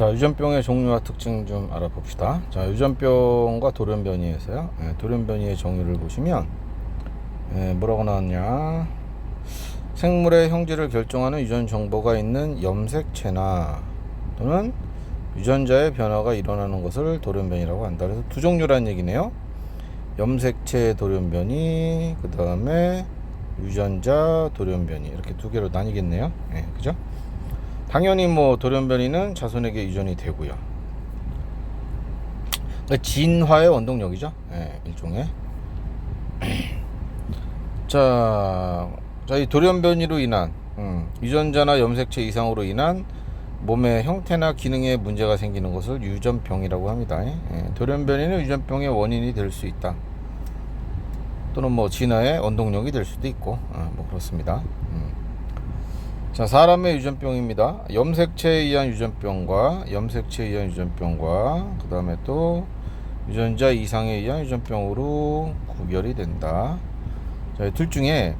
자, 유전병의 종류와 특징 좀 알아봅시다. 자, 유전병과 돌연변이에서요. 예, 돌연변이의 정의를 보시면 예, 뭐라고 나왔냐? 생물의 형질을 결정하는 유전 정보가 있는 염색체나 또는 유전자의 변화가 일어나는 것을 돌연변이라고 한다. 그래서 두 종류라는 얘기네요. 염색체 돌연변이, 그 다음에 유전자 돌연변이 이렇게 두 개로 나뉘겠네요. 예, 그죠? 당연히 뭐 돌연변이는 자손에게 유전이 되고요. 그러니까 진화의 원동력이죠. 예, 일종의. 자, 자, 이 돌연변이로 인한 음, 유전자나 염색체 이상으로 인한 몸의 형태나 기능에 문제가 생기는 것을 유전병이라고 합니다. 예, 돌연변이는 유전병의 원인이 될 수 있다. 또는 뭐 진화의 원동력이 될 수도 있고, 어, 뭐 그렇습니다. 음. 자, 사람의 유전병입니다. 염색체에 의한 유전병과 염색체에 의한 유전병과 그 다음에 또 유전자 이상에 의한 유전병으로 구별이 된다. 자, 이둘 중에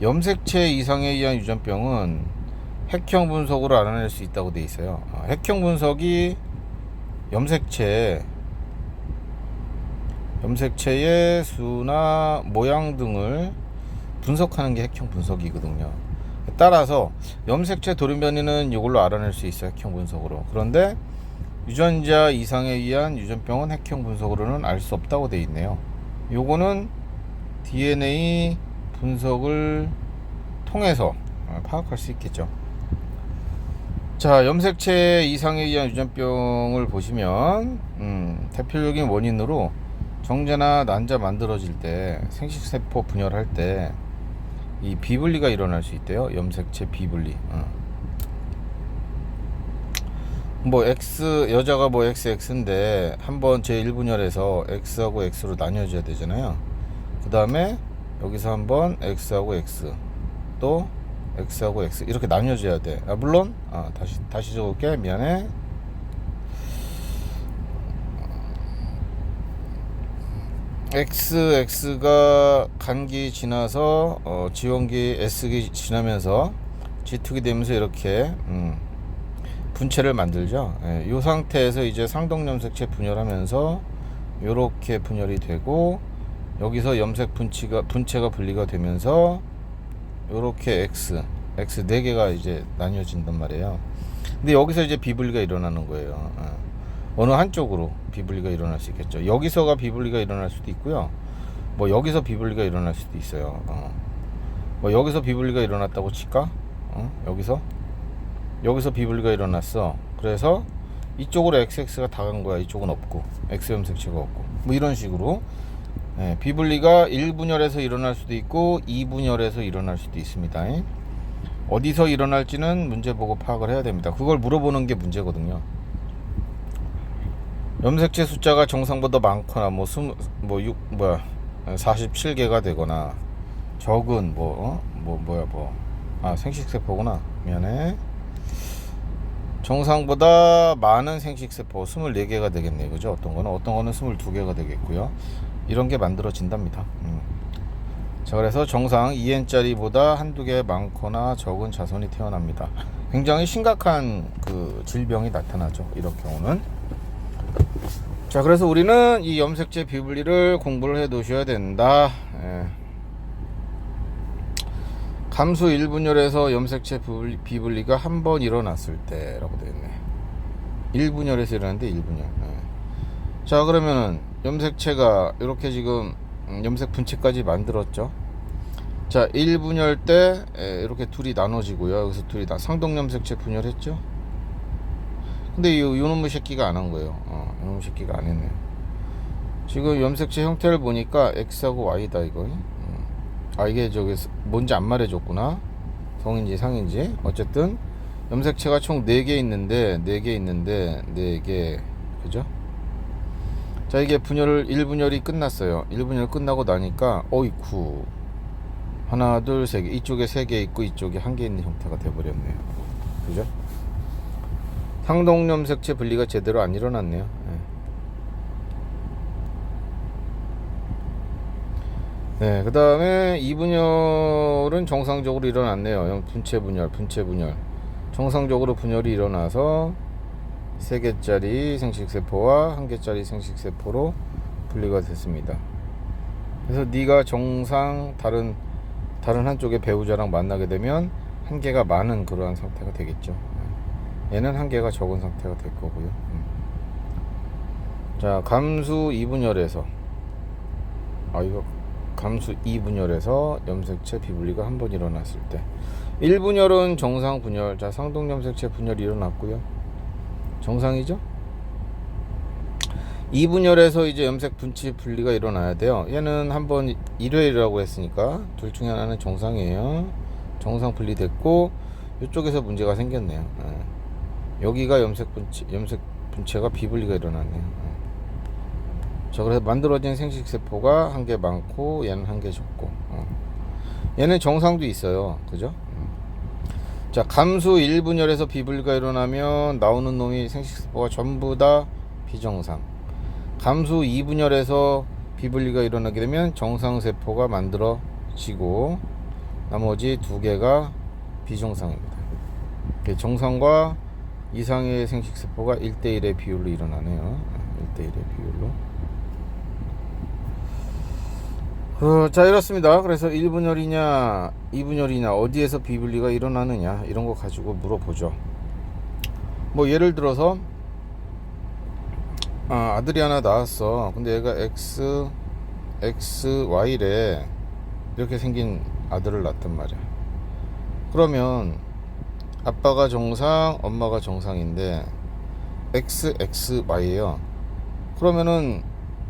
염색체 이상에 의한 유전병은 핵형 분석으로 알아낼 수 있다고 돼 있어요. 어, 핵형 분석이 염색체 염색체의 수나 모양 등을 분석하는 게 핵형 분석이거든요. 따라서 염색체 돌연변이는 이걸로 알아낼 수 있어요. 핵형 분석으로. 그런데 유전자 이상에 의한 유전병은 핵형 분석으로는 알 수 없다고 돼 있네요. 요거는 DNA 분석을 통해서 어, 파악할 수 있겠죠. 자, 염색체 이상에 의한 유전병을 보시면 음, 대표적인 원인으로 정제나 난자 만들어질 때 생식세포 분열할 때 이 비분리가 일어날 수 있대요. 염색체 비분리. 어. 뭐 X 여자가 뭐 XX인데 한번 제 1분열에서 X하고 X로 나뉘어져야 되잖아요. 그 다음에 여기서 한번 X하고 X 또 X하고 X 이렇게 나뉘어져야 돼. 아, 물론 아, 다시 다시 적을게 미안해. XX가 간기 지나서 어, 지원기 S기 지나면서 G2기 되면서 이렇게 음, 분체를 만들죠. 예, 이 상태에서 이제 상동 염색체 분열하면서 이렇게 분열이 되고 여기서 염색 분치가 분체가 분리가 되면서 이렇게 X X 네 개가 이제 나뉘어진단 말이에요. 근데 여기서 이제 비분리가 일어나는 거예요. 어. 어느 한쪽으로 비분리가 일어날 수 있겠죠. 여기서가 비분리가 일어날 수도 있고요. 뭐 여기서 비분리가 일어날 수도 있어요. 어. 뭐 여기서 비분리가 일어났다고 칠까? 어? 여기서 여기서 비분리가 일어났어. 그래서 이쪽으로 XX가 다 간 거야. 이쪽은 없고 X 염색체가 없고 뭐 이런 식으로 예, 비분리가 1분열에서 일어날 수도 있고 2분열에서 일어날 수도 있습니다. 어디서 일어날지는 문제 보고 파악을 해야 됩니다. 그걸 물어보는 게 문제거든요. 염색체 숫자가 정상보다 많거나 뭐 스무 뭐6 뭐야 47개가 되거나 적은 뭐 어? 뭐 뭐야 뭐 아 생식세포구나. 미안해. 정상보다 많은 생식세포 24개가 되겠네요 그죠? 어떤 거는 어떤 거는 22개가 되겠고요. 이런 게 만들어진답니다. 음. 자 그래서 정상 2N짜리보다 한두 개 많거나 적은 자손이 태어납니다. 굉장히 심각한 그 질병이 나타나죠. 이런 경우는 자 그래서 우리는 이 염색체 비분리를 공부를 해 두셔야 된다 예. 감수 1분열에서 염색체 비분리가 한 번 일어났을 때 라고 되어 있네 1분열에서 일어났는데 1분열 예. 자 그러면은 염색체가 이렇게 지금 음, 염색 분체까지 만들었죠 자 1분열 때 예, 이렇게 둘이 나눠지고요 여기서 둘이 다 상동염색체 분열했죠 근데 이, 요놈의 새끼가 안 한 거예요. 어, 요놈의 새끼가 안 했네요. 지금 염색체 형태를 보니까 X하고 Y다 이거. 음. 아 이게 저기 뭔지 안 말해줬구나. 성인지 상인지. 어쨌든 염색체가 총 4개 있는데 4개 있는데 4개 그죠? 자 이게 분열을 1분열이 끝났어요. 1분열 끝나고 나니까 어이쿠 하나 둘 세 개 이쪽에 3개 있고 이쪽에 한 개 있는 형태가 돼버렸네요. 그죠? 상동염색체 분리가 제대로 안 일어났네요. 네. 네, 그 다음에 2분열은 정상적으로 일어났네요. 분체 분열, 분체 분열. 정상적으로 분열이 일어나서 세 개짜리 생식세포와 한 개짜리 생식세포로 분리가 됐습니다. 그래서 네가 정상 다른 다른 한쪽의 배우자랑 만나게 되면 한 개가 많은 그러한 상태가 되겠죠. 얘는 한 개가 적은 상태가 될 거고요. 음. 자, 감수 이분열에서 아 이거 감수 이분열에서 염색체 비분리가 한 번 일어났을 때 1분열은 정상 분열. 자, 상동 염색체 분열이 일어났고요. 정상이죠? 2분열에서 이제 염색 분치 분리가 일어나야 돼요. 얘는 한번 1회라고 했으니까 둘 중에 하나는 정상이에요. 정상 분리됐고 이쪽에서 문제가 생겼네요. 예. 여기가 염색 분치 염색 분체가 비분리가 일어났네요. 예. 자 그래서 만들어진 생식 세포가 한 개 많고 얘는 한 개 적고 어. 얘는 정상도 있어요. 그죠? 음. 자 감수 1분열에서 비분리가 일어나면 나오는 놈이 생식 세포가 전부 다 비정상. 감수 2분열에서 비분리가 일어나게 되면 정상 세포가 만들어지고 나머지 두 개가 비정상입니다. 이게 정상과 이상의 생식 세포가 1대1의 비율로 일어나네요. 1대1의 비율로. 어, 자 이렇습니다. 그래서 1분열이냐 2분열이냐 어디에서 비분리가 일어나느냐 이런 거 가지고 물어보죠. 뭐 예를 들어서 아, 아들이 하나 나왔어. 근데 얘가 X, X, Y래. 이렇게 생긴 아들을 낳단 말이야. 그러면 아빠가 정상, 엄마가 정상인데 X, X, Y예요. 그러면은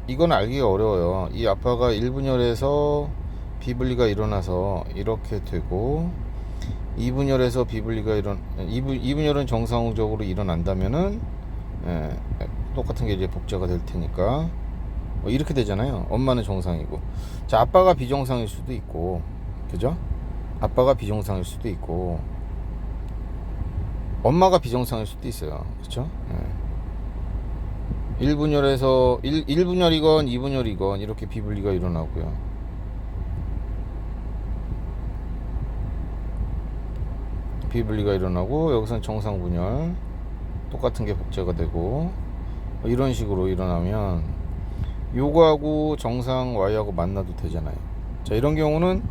이건 알기가 어려워요. 이 아빠가 1분열에서 비분리가 일어나서 이렇게 되고 2분열에서 비분리가 일어나 2분, 2분열은 정상적으로 일어난다면은 예, 똑같은 게 이제 복제가 될 테니까 뭐 이렇게 되잖아요. 엄마는 정상이고 자 아빠가 비정상일 수도 있고 그죠? 아빠가 비정상일 수도 있고 엄마가 비정상일 수도 있어요. 그렇죠? 예. 1분열에서 1, 1분열이건 2분열이건 이렇게 비분리가 일어나고요. 비분리가 일어나고 여기서는 정상 분열 똑같은 게 복제가 되고 뭐 이런 식으로 일어나면 요거하고 정상 Y하고 만나도 되잖아요. 자 이런 경우는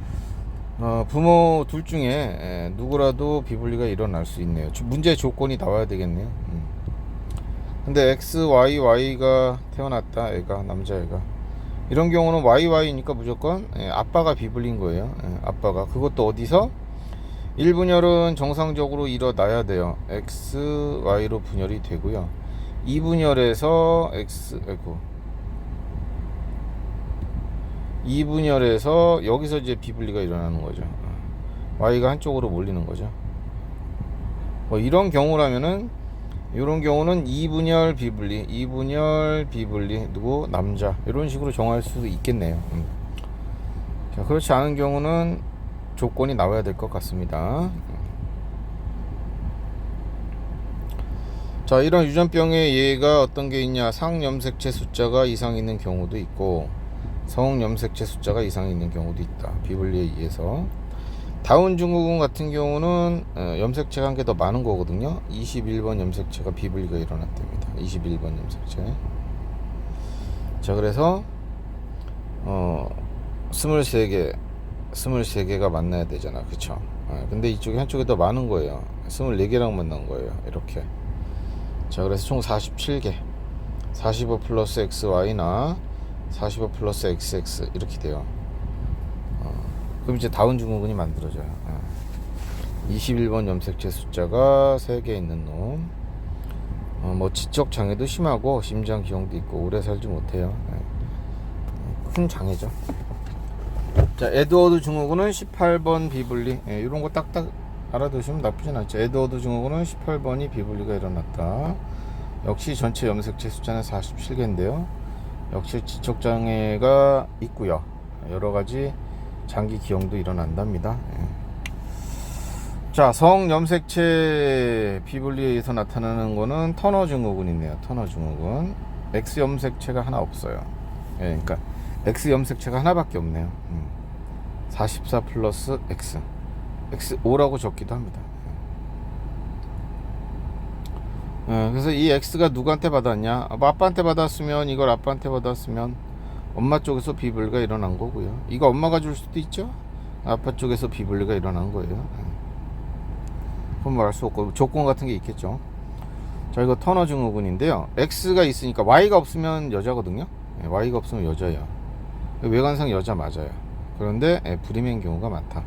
어, 부모 둘 중에 에, 누구라도 비분리가 일어날 수 있네요. 주- 문제 조건이 나와야 되겠네요. 음. 근데 X, Y, Y가 태어났다 애가 남자애가 이런 경우는 Y, Y니까 무조건 에, 아빠가 비분리인 거예요. 에, 아빠가 그것도 어디서 1분열은 정상적으로 일어나야 돼요. X, Y로 분열이 되고요. 2분열에서 X, 아이고. 2분열에서 여기서 이제 비분리가 일어나는 거죠. Y가 한쪽으로 몰리는 거죠. 뭐 이런 경우라면은 이런 경우는 2분열 비분리, 2분열 비분리 누구 남자 이런 식으로 정할 수 있겠네요. 음. 자 그렇지 않은 경우는 조건이 나와야 될 것 같습니다. 자, 이런 유전병의 예가 어떤 게 있냐? 상염색체 숫자가 이상 있는 경우도 있고 성염색체 숫자가 이상 있는 경우도 있다. 비분리에 의해서 다운 증후군 같은 경우는 어, 염색체가 한 개 더 많은 거거든요. 21번 염색체가 비분리가 일어났답니다. 21번 염색체. 자, 그래서 어 23개 23개가 만나야 되잖아. 아, 근데 이쪽에 한쪽에 더 많은 거예요. 24개랑 만난 거예요. 이렇게. 자, 그래서 총 47개. 45 플러스 XY나 45 플러스 XX 이렇게 돼요. 어, 그럼 이제 다운 증후군이 만들어져요. 어. 21번 염색체 숫자가 3개 있는 놈. 어, 뭐 지적 장애도 심하고 심장 기형도 있고 오래 살지 못해요. 예. 큰 장애죠. 자, 에드워드 증후군은 18번 비분리. 예, 이런 거 딱딱 알아두시면 나쁘진 않죠. 에드워드 증후군은 18번이 비분리가 일어났다. 역시 전체 염색체 숫자는 47개인데요. 역시 지적 장애가 있고요. 여러 가지 장기 기형도 일어난답니다. 예. 자, 성 염색체 비분리에 의해서 나타나는 거는 터너 증후군 있네요. 터너 증후군. X 염색체가 하나 없어요. 예, 그러니까 X 염색체가 하나밖에 없네요. 음. 44 플러스 X. X5라고 적기도 합니다. 예, 그래서 이 X가 누구한테 받았냐? 아, 뭐 아빠한테 받았으면 이걸 아빠한테 받았으면 엄마 쪽에서 비분리가 일어난 거고요. 이거 엄마가 줄 수도 있죠. 아빠 쪽에서 비분리가 일어난 거예요. 예. 그건 말할 수 없고 조건 같은 게 있겠죠. 자 이거 터너 증후군인데요. X가 있으니까 Y가 없으면 여자거든요. 예, Y가 없으면 여자예요. 외관상 여자 맞아요. 그런데 예, 불임인 경우가 많다.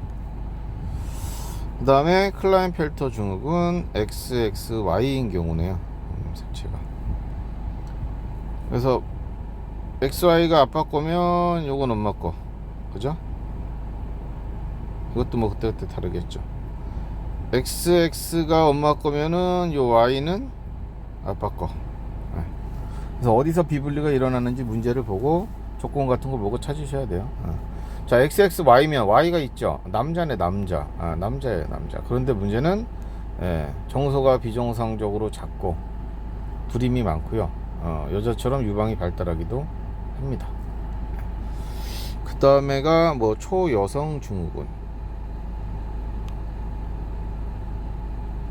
그 다음에 클라인펠터 증후군 XXY인 경우네요. 음, 색채가. 그래서 XY가 아빠 거면 요건 엄마 거. 그죠? 이것도 뭐 그때그때 다르겠죠. XX가 엄마 거면은 요 Y는 아빠 거. 네. 그래서 어디서 비분리가 일어나는지 문제를 보고 조건 같은 거 보고 찾으셔야 돼요. 네. 자, XXY면 Y가 있죠. 남자네, 남자. 아, 남자예요, 남자. 그런데 문제는 예, 정서가 비정상적으로 작고 불임이 많고요. 어, 여자처럼 유방이 발달하기도 합니다. 그 다음에가 뭐 초여성 증후군.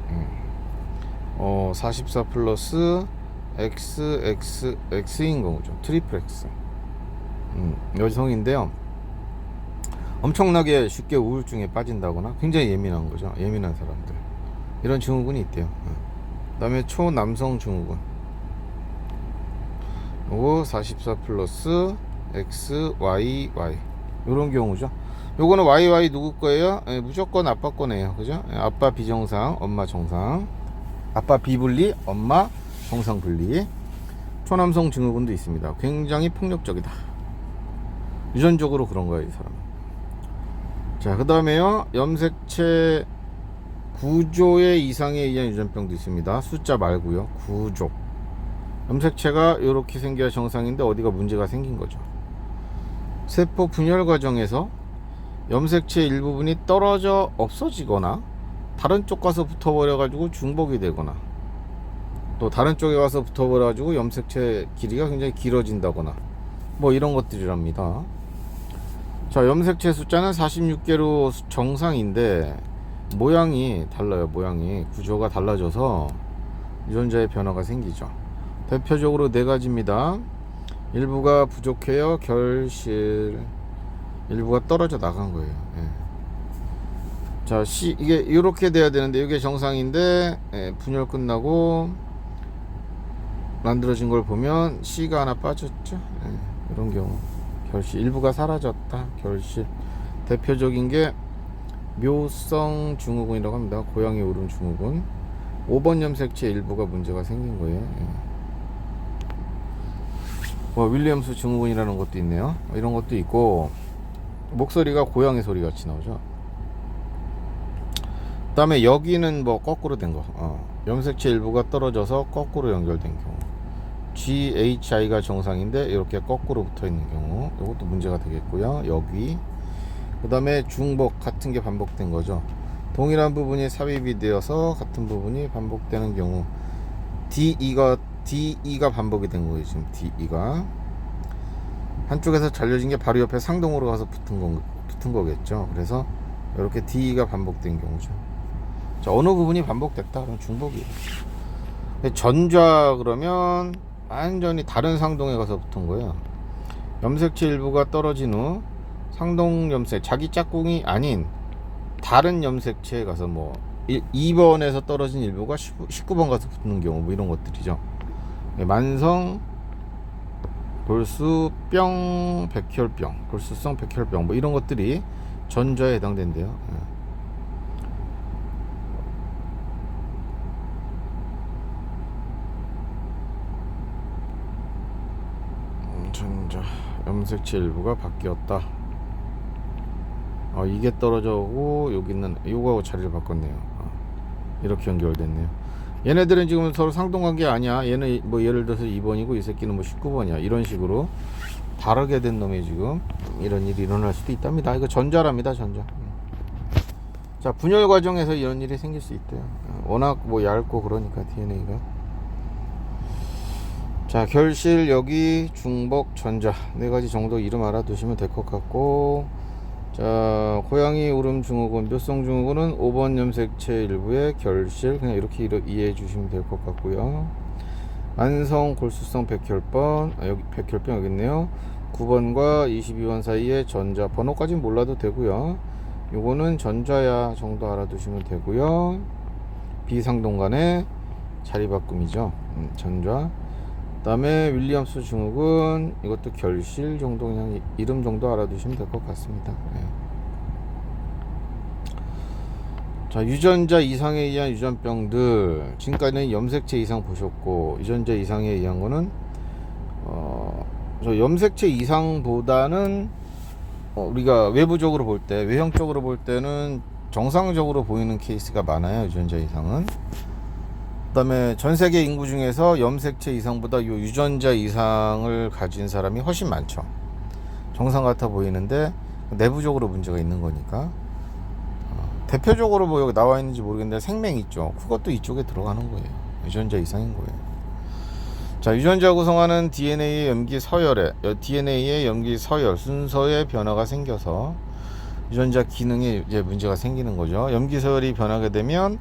음. 어, 44 플러스 XX, X인 거죠. 트리플 X. 음, 여성인데요. 엄청나게 쉽게 우울증에 빠진다거나 굉장히 예민한 거죠. 예민한 사람들. 이런 증후군이 있대요. 그 다음에 초남성 증후군. 요거 44 플러스 X, Y, Y. 요런 경우죠. 요거는 Y, Y 누구 거예요? 예, 무조건 아빠 거네요. 그죠? 예, 아빠 비정상, 엄마 정상. 아빠 비분리, 엄마 정상 분리. 초남성 증후군도 있습니다. 굉장히 폭력적이다. 유전적으로 그런 거예요, 이 사람은. 자, 그 다음에요. 염색체 구조의 이상에 의한 유전병도 있습니다. 숫자 말고요. 구조. 염색체가 이렇게 생겨야 정상인데 어디가 문제가 생긴 거죠. 세포 분열 과정에서 염색체 일부분이 떨어져 없어지거나 다른 쪽 가서 붙어버려 가지고 중복이 되거나 또 다른 쪽에 가서 붙어버려 가지고 염색체 길이가 굉장히 길어진다거나 뭐 이런 것들이랍니다. 자, 염색체 숫자는 46개로 정상인데 모양이 달라요. 모양이 구조가 달라져서 유전자의 변화가 생기죠. 대표적으로 네 가지입니다. 일부가 부족해요. 결실. 일부가 떨어져 나간 거예요. 예. 자, 시 이게 이렇게 돼야 되는데 이게 정상인데 예, 분열 끝나고 만들어진 걸 보면 C가 하나 빠졌죠. 예, 이런 경우. 결실 일부가 사라졌다 결실 대표적인 게 묘성 증후군이라고 합니다 고양이 울음 증후군 5번 염색체 일부가 문제가 생긴 거예요 예. 뭐 윌리엄스 증후군이라는 것도 있네요 이런 것도 있고 목소리가 고양이 소리 같이 나오죠 그 다음에 여기는 뭐 거꾸로 된 거 어. 염색체 일부가 떨어져서 거꾸로 연결된 경우 GHI가 정상인데 이렇게 거꾸로 붙어 있는 경우 이것도 문제가 되겠고요. 여기 그 다음에 중복 같은 게 반복된 거죠. 동일한 부분이 삽입이 되어서 같은 부분이 반복되는 경우 DE가 DE가 반복이 된 거예요. 지금 DE가 한쪽에서 잘려진 게 바로 옆에 상동으로 가서 붙은 거 붙은 거겠죠. 그래서 이렇게 DE가 반복된 경우죠. 자 어느 부분이 반복됐다 그럼 중복이에요. 전좌 그러면 완전히 다른 상동에 가서 붙은 거예요. 염색체 일부가 떨어진 후 상동 염색 자기 짝꿍이 아닌 다른 염색체에 가서 뭐 2번에서 떨어진 일부가 19, 번 가서 붙는 경우 뭐 이런 것들이죠. 네, 만성 골수병 백혈병 골수성 백혈병 뭐 이런 것들이 전자에 해당된대요. 네. 전자 염색체 일부가 바뀌었다. 어, 이게 떨어져고 여기는 요거하고 자리를 바꿨네요. 어, 이렇게 연결됐네요. 얘네들은 지금 서로 상동관계 아니야. 얘는 뭐 예를 들어서 2번이고 이 새끼는 뭐 19번이야. 이런 식으로 다르게 된 놈이 지금 이런 일이 일어날 수도 있답니다. 이거 전자랍니다. 전자. 음. 자 분열 과정에서 이런 일이 생길 수 있대요. 어, 워낙 뭐 얇고 그러니까 DNA가. 자 결실 여기 중복 전자 네 가지 정도 이름 알아두시면 될 것 같고 자, 고양이 울음 증후군, 묘성 증후군은 5번 염색체 일부의 결실 그냥 이렇게 이해해 주시면 될 것 같고요. 만성 골수성 백혈병, 아, 여기 백혈병 여기 있네요. 9번과 22번 사이에 전자 번호까지 몰라도 되고요. 요거는 전자야 정도 알아두시면 되고요. 비상동간의 자리 바꿈이죠. 음, 전자. 그다음에 윌리엄스 증후군 이것도 결실 정도 그냥 이- 이름 정도 알아두시면 될 것 같습니다. 네. 자 유전자 이상에 의한 유전병들 지금까지는 염색체 이상 보셨고 유전자 이상에 의한 거는 어저 염색체 이상보다는 어, 우리가 외부적으로 볼 때 외형적으로 볼 때는 정상적으로 보이는 케이스가 많아요 유전자 이상은 그다음에 전 세계 인구 중에서 염색체 이상보다 요 유전자 이상을 가진 사람이 훨씬 많죠. 정상 같아 보이는데 내부적으로 문제가 있는 거니까. 어, 대표적으로 뭐 여기 나와 있는지 모르겠는데 생명 있죠. 그것도 이쪽에 들어가는 거예요. 유전자 이상인 거예요. 자, 유전자 구성하는 DNA의 염기 서열에 DNA의 염기 서열 순서에 변화가 생겨서 유전자 기능에 이제 문제가 생기는 거죠. 염기 서열이 변하게 되면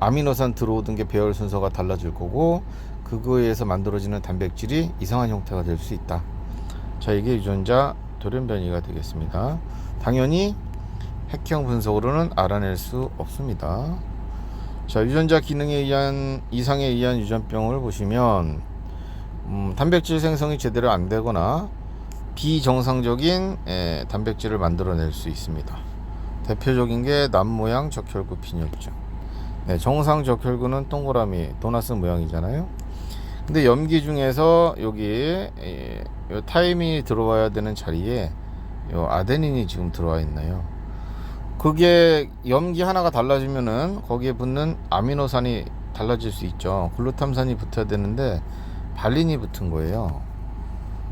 아미노산 들어오던 게 배열 순서가 달라질 거고 그거에 의해서 만들어지는 단백질이 이상한 형태가 될 수 있다. 자, 이게 유전자 돌연 변이가 되겠습니다. 당연히 핵형 분석으로는 알아낼 수 없습니다. 자, 유전자 기능에 의한 이상에 의한 유전병을 보시면 음, 단백질 생성이 제대로 안 되거나 비정상적인 에, 단백질을 만들어낼 수 있습니다. 대표적인 게 남모양 적혈구 빈혈증. 네, 정상 적혈구는 동그라미 도나스 모양이잖아요. 근데 염기 중에서 여기 예, 요 타이밍이 들어와야 되는 자리에 요 아데닌이 지금 들어와 있나요? 그게 염기 하나가 달라지면은 거기에 붙는 아미노산이 달라질 수 있죠. 글루탐산이 붙어야 되는데 발린이 붙은 거예요.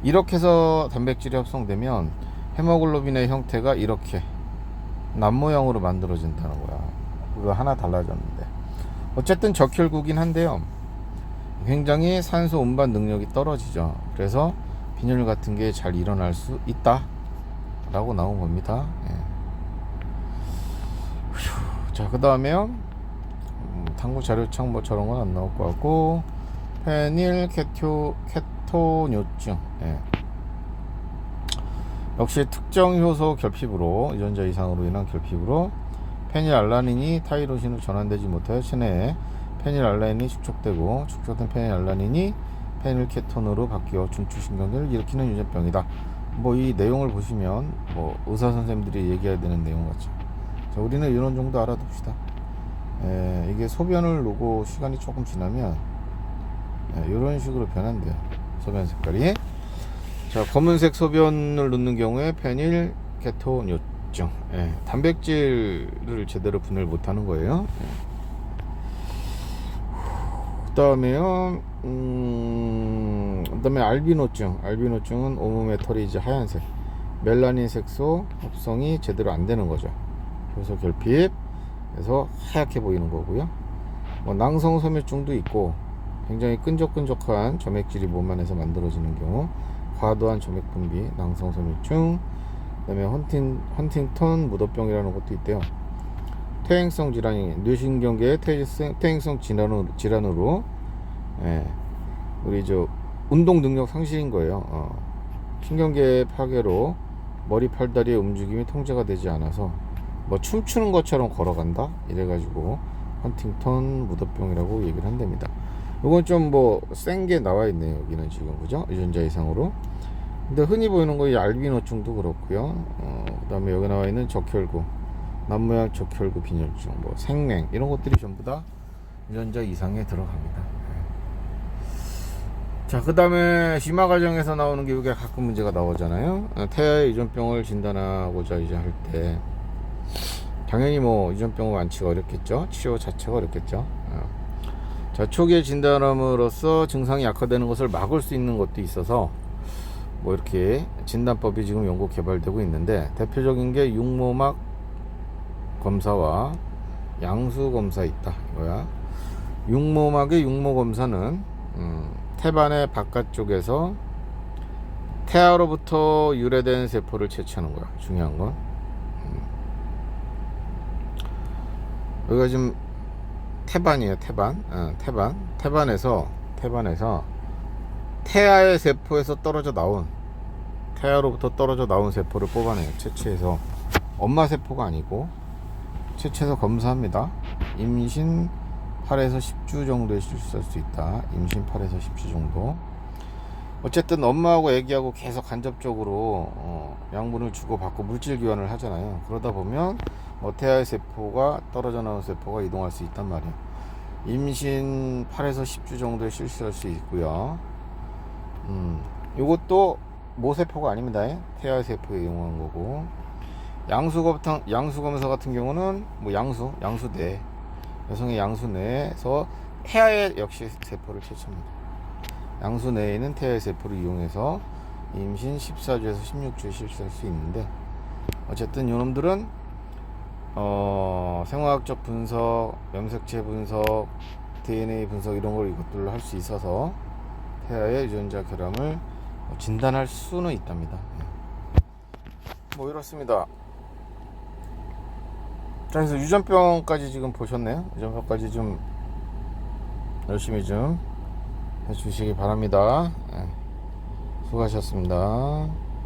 이렇게 해서 단백질이 합성되면 헤모글로빈의 형태가 이렇게 남 모양으로 만들어진다는 거야. 그거 하나 달라졌는데. 어쨌든 적혈구긴 한데요. 굉장히 산소 운반 능력이 떨어지죠. 그래서 빈혈 같은 게 잘 일어날 수 있다. 라고 나온 겁니다. 예. 휴, 자, 그 다음에요. 음, 탐구 자료창 뭐 저런 건 안 나올 것 같고, 페닐 케토, 케토뇨증. 예. 역시 특정 효소 결핍으로, 유전자 이상으로 인한 결핍으로 페닐알라닌이 타이로신으로 전환되지 못하여 체내에 페닐알라닌이 축적되고 축적된 페닐알라닌이 페닐케톤으로 바뀌어 중추신경계를 일으키는 유전병이다. 뭐 이 내용을 보시면 뭐 의사 선생님들이 얘기해야 되는 내용 같죠. 자, 우리는 이런 정도 알아둡시다. 에, 이게 소변을 놓고 시간이 조금 지나면 에, 이런 식으로 변한대요. 소변 색깔이. 자, 검은색 소변을 넣는 경우에 페닐 케토 뇨증. 예, 단백질을 제대로 분해를 못하는 거예요. 그 다음에요, 음, 그 다음에 알비노증. 알비노증은 온몸의 털이 이제 하얀색. 멜라닌 색소 합성이 제대로 안 되는 거죠. 효소 결핍. 그래서 하얗게 보이는 거고요. 뭐 낭성소매증도 있고 굉장히 끈적끈적한 점액질이 몸 안에서 만들어지는 경우 과도한 점액 분비, 낭성소매증, 그다음에 헌팅 헌팅턴 무도병이라는 것도 있대요. 퇴행성 질환이 뇌신경계의 퇴행성, 퇴행성 질환으로, 질환으로 예, 우리 저 운동 능력 상실인 거예요. 어. 신경계 파괴로 머리 팔다리의 움직임이 통제가 되지 않아서 뭐 춤추는 것처럼 걸어간다 이래가지고 헌팅턴 무도병이라고 얘기를 한답니다. 이건 좀 뭐 센 게 나와 있네요. 여기는 지금 그죠? 유전자 이상으로. 근데 흔히 보이는 거이 알비노증도 그렇고요. 어, 그다음에 여기 나와 있는 적혈구, 남모양 적혈구 빈혈증, 뭐 생맹 이런 것들이 전부 다 유전자 이상에 들어갑니다. 네. 자, 그 다음에 심화 과정에서 나오는 게 이게 가끔 문제가 나오잖아요. 어, 태아의 유전병을 진단하고자 이제 할 때 당연히 뭐 유전병 완치가 어렵겠죠. 치료 자체가 어렵겠죠. 어. 자, 초기에 진단함으로써 증상이 악화되는 것을 막을 수 있는 것도 있어서 뭐 이렇게 진단법이 지금 연구 개발되고 있는데 대표적인 게 육모막 검사와 양수 검사 있다 이거야. 육모막의 육모 검사는 음, 태반의 바깥쪽에서 태아로부터 유래된 세포를 채취하는 거야. 중요한 건 음. 여기가 지금 태반이에요. 태반, 어, 태반, 태반에서 태반에서 태아의 세포에서 떨어져 나온 태아로부터 떨어져 나온 세포를 뽑아내요 채취해서. 엄마 세포가 아니고 채취해서 검사합니다. 임신 8에서 10주 정도에 실수할 수 있다. 임신 8에서 10주 정도. 어쨌든 엄마하고 아기하고 계속 간접적으로 어, 양분을 주고 받고 물질 교환을 하잖아요. 그러다 보면 뭐 태아의 세포가 떨어져 나온 세포가 이동할 수 있단 말이에요. 임신 8에서 10주 정도에 실수할 수 있고요 음, 요것도 모세포가 아닙니다. 태아 세포에 이용한 거고. 양수 검사, 양수 검사 같은 경우는 뭐 양수, 양수내, 여성의 양수 내에서 태아의 역시 세포를 채취합니다. 양수 내에는 태아의 세포를 이용해서 임신 14주에서 16주에 실수할 수 있는데 어쨌든 요놈들은 어, 생화학적 분석, 염색체 분석, DNA 분석 이런 걸 이것들로 할 수 있어서 태아의 유전자 결함을 진단할 수는 있답니다. 예. 뭐 이렇습니다. 자, 그래서 유전병까지 지금 보셨네요. 유전병까지 좀 열심히 좀 해주시기 바랍니다. 예. 수고하셨습니다.